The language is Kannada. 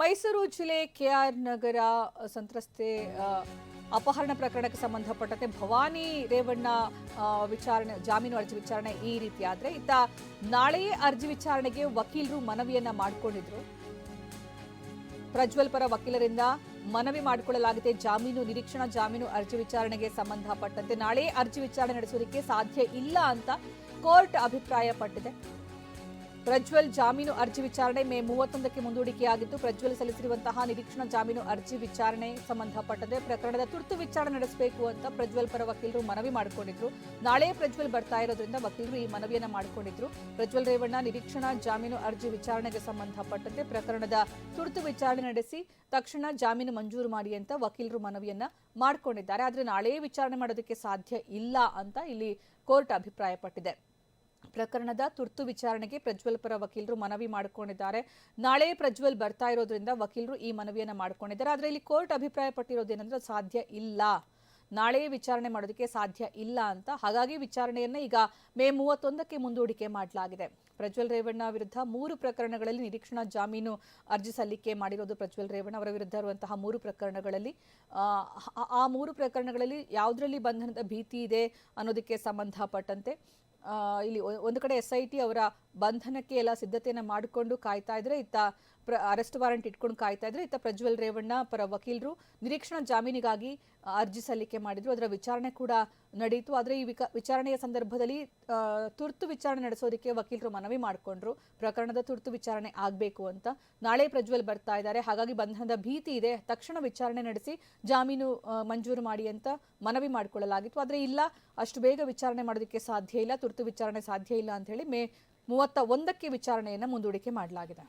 ಮೈಸೂರು ಜಿಲ್ಲೆ ಕೆಆರ್ ನಗರ ಸಂತ್ರಸ್ತೆ ಅಪಹರಣ ಪ್ರಕರಣಕ್ಕೆ ಸಂಬಂಧಪಟ್ಟಂತೆ ಭವಾನಿ ರೇವಣ್ಣ ವಿಚಾರಣೆ, ಜಾಮೀನು ಅರ್ಜಿ ವಿಚಾರಣೆ ಈ ರೀತಿ ಆದ್ರೆ ಇತ್ತ ನಾಳೆಯೇ ಅರ್ಜಿ ವಿಚಾರಣೆಗೆ ವಕೀಲರು ಮನವಿಯನ್ನ ಮಾಡಿಕೊಂಡಿದ್ರು. ಪ್ರಜ್ವಲ್ ಪರ ವಕೀಲರಿಂದ ಮನವಿ ಮಾಡಿಕೊಳ್ಳಲಾಗಿದೆ. ಜಾಮೀನು ನಿರೀಕ್ಷಣಾ ಜಾಮೀನು ಅರ್ಜಿ ವಿಚಾರಣೆಗೆ ಸಂಬಂಧಪಟ್ಟಂತೆ ನಾಳೆ ಅರ್ಜಿ ವಿಚಾರಣೆ ನಡೆಸುವುದಕ್ಕೆ ಸಾಧ್ಯ ಇಲ್ಲ ಅಂತ ಕೋರ್ಟ್ ಅಭಿಪ್ರಾಯಪಟ್ಟಿದೆ. ಪ್ರಜ್ವಲ್ ಜಾಮೀನು ಅರ್ಜಿ ವಿಚಾರಣೆ ಮೇ ಮೂವತ್ತೊಂದಕ್ಕೆ ಮುಂದೂಡಿಕೆಯಾಗಿದ್ದು, ಪ್ರಜ್ವಲ್ ಸಲ್ಲಿಸಿರುವಂತಹ ನಿರೀಕ್ಷಣಾ ಜಾಮೀನು ಅರ್ಜಿ ವಿಚಾರಣೆ ಸಂಬಂಧಪಟ್ಟಂತೆ ಪ್ರಕರಣದ ತುರ್ತು ವಿಚಾರಣೆ ನಡೆಸಬೇಕು ಅಂತ ಪ್ರಜ್ವಲ್ ಪರ ವಕೀಲರು ಮನವಿ ಮಾಡಿಕೊಂಡಿದ್ರು. ನಾಳೆ ಪ್ರಜ್ವಲ್ ಬರ್ತಾ ಇರೋದ್ರಿಂದ ವಕೀಲರು ಈ ಮನವಿಯನ್ನ ಮಾಡಿಕೊಂಡಿದ್ರು. ಪ್ರಜ್ವಲ್ ರೇವಣ್ಣ ನಿರೀಕ್ಷಣಾ ಜಾಮೀನು ಅರ್ಜಿ ವಿಚಾರಣೆಗೆ ಸಂಬಂಧಪಟ್ಟಂತೆ ಪ್ರಕರಣದ ತುರ್ತು ವಿಚಾರಣೆ ನಡೆಸಿ, ತಕ್ಷಣ ಜಾಮೀನು ಮಂಜೂರು ಮಾಡಿ ಅಂತ ವಕೀಲರು ಮನವಿಯನ್ನ ಮಾಡಿಕೊಂಡಿದ್ದಾರೆ. ಆದರೆ ನಾಳೆ ವಿಚಾರಣೆ ಮಾಡೋದಕ್ಕೆ ಸಾಧ್ಯ ಇಲ್ಲ ಅಂತ ಇಲ್ಲಿ ಕೋರ್ಟ್ ಅಭಿಪ್ರಾಯಪಟ್ಟಿದೆ. ಪ್ರಕರಣದ ತುರ್ತು ವಿಚಾರಣೆಗೆ ಪ್ರಜ್ವಲ್ ಪರ ವಕೀಲರು ಮನವಿ ಮಾಡಿಕೊಂಡಿದ್ದಾರೆ. ನಾಳೆ ಪ್ರಜ್ವಲ್ ಬರ್ತಾ ಇರೋದ್ರಿಂದ ವಕೀಲರು ಈ ಮನವಿಯನ್ನು ಮಾಡಿಕೊಂಡಿದ್ದಾರೆ. ಆದರೆ ಇಲ್ಲಿ ಕೋರ್ಟ್ ಅಭಿಪ್ರಾಯ ಪಟ್ಟಿರೋದೇನೆಂದ್ರೆ ಸಾಧ್ಯ ಇಲ್ಲ. ನಾಳೆ ವಿಚಾರಣೆ ಮಾಡೋದಕ್ಕೆ ಸಾಧ್ಯ ಇಲ್ಲ ಅಂತ. ಹಾಗಾಗಿ ವಿಚಾರಣೆಯನ್ನ ಈಗ ಮೇ ಮೂವತ್ತೊಂದಕ್ಕೆ ಮುಂದೂಡಿಕೆ ಮಾಡಲಾಗಿದೆ. ಪ್ರಜ್ವಲ್ ರೇವಣ್ಣ ವಿರುದ್ಧ ಮೂರು ಪ್ರಕರಣಗಳಲ್ಲಿ ನಿರೀಕ್ಷಣಾ ಜಾಮೀನು ಅರ್ಜಿ ಸಲ್ಲಿಕೆ ಮಾಡಿರೋದು ಪ್ರಜ್ವಲ್ ರೇವಣ್ಣ ಅವರ ವಿರುದ್ಧ ಇರುವಂತಹ ಮೂರು ಪ್ರಕರಣಗಳಲ್ಲಿ. ಆ, ಮೂರು ಪ್ರಕರಣಗಳಲ್ಲಿ ಯಾವುದರಲ್ಲಿ ಬಂಧನದ ಭೀತಿ ಇದೆ ಅನ್ನೋದಕ್ಕೆ ಸಂಬಂಧಪಟ್ಟಂತೆ ಇಲ್ಲಿ ಒಂದು ಕಡೆ ಎಸ್ ಐ ಟಿ ಅವರ ಬಂಧನಕ್ಕೆ ಎಲ್ಲ ಸಿದ್ಧತೆಯನ್ನು ಮಾಡಿಕೊಂಡು ಕಾಯ್ತಾ ಇದ್ರೆ ಇತ್ತ ಪ್ರ ಅರೆಸ್ಟ್ ವಾರೆಂಟ್ ಇಟ್ಕೊಂಡು ಕಾಯ್ತಾ ಇದ್ರೆ ಇತ್ತ ಪ್ರಜ್ವಲ್ ರೇವಣ್ಣ ಪರ ವಕೀಲರು ನಿರೀಕ್ಷಣಾ ಜಾಮೀನಿಗಾಗಿ ಅರ್ಜಿ ಸಲ್ಲಿಕೆ ಮಾಡಿದ್ರು. ಅದರ ವಿಚಾರಣೆ ಕೂಡ ನಡೆಯಿತು ಆದರೆ ಈ ವಿಚಾರಣೆಯ ಸಂದರ್ಭದಲ್ಲಿ ತುರ್ತು ವಿಚಾರಣೆ ನಡೆಸೋದಕ್ಕೆ ವಕೀಲರು ಮನವಿ ಮಾಡಿಕೊಂಡ್ರು. ಪ್ರಕರಣದ ತುರ್ತು ವಿಚಾರಣೆ ಆಗಬೇಕು ಅಂತ ನಾಳೆ ಪ್ರಜ್ವಲ್ ಬರ್ತಾ ಇದ್ದಾರೆ. ಹಾಗಾಗಿ ಬಂಧನದ ಭೀತಿ ಇದೆ. ತಕ್ಷಣ ವಿಚಾರಣೆ ನಡೆಸಿ ಜಾಮೀನು ಮಂಜೂರು ಮಾಡಿ ಅಂತ ಮನವಿ ಮಾಡಿಕೊಳ್ಳಲಾಗಿತ್ತು. ಆದರೆ ಇಲ್ಲ, ಅಷ್ಟು ಬೇಗ ವಿಚಾರಣೆ ಮಾಡೋದಕ್ಕೆ ಸಾಧ್ಯ ಇಲ್ಲ. ತುರ್ತು ವಿಚಾರಣೆ ಸಾಧ್ಯ ಇಲ್ಲ ಅಂತ ಹೇಳಿ ಮೇ ಮೂವತ್ತ ಒಂದಕ್ಕೆ ವಿಚಾರಣೆಯನ್ನು ಮುಂದೂಡಿಕೆ ಮಾಡಲಾಗಿದೆ.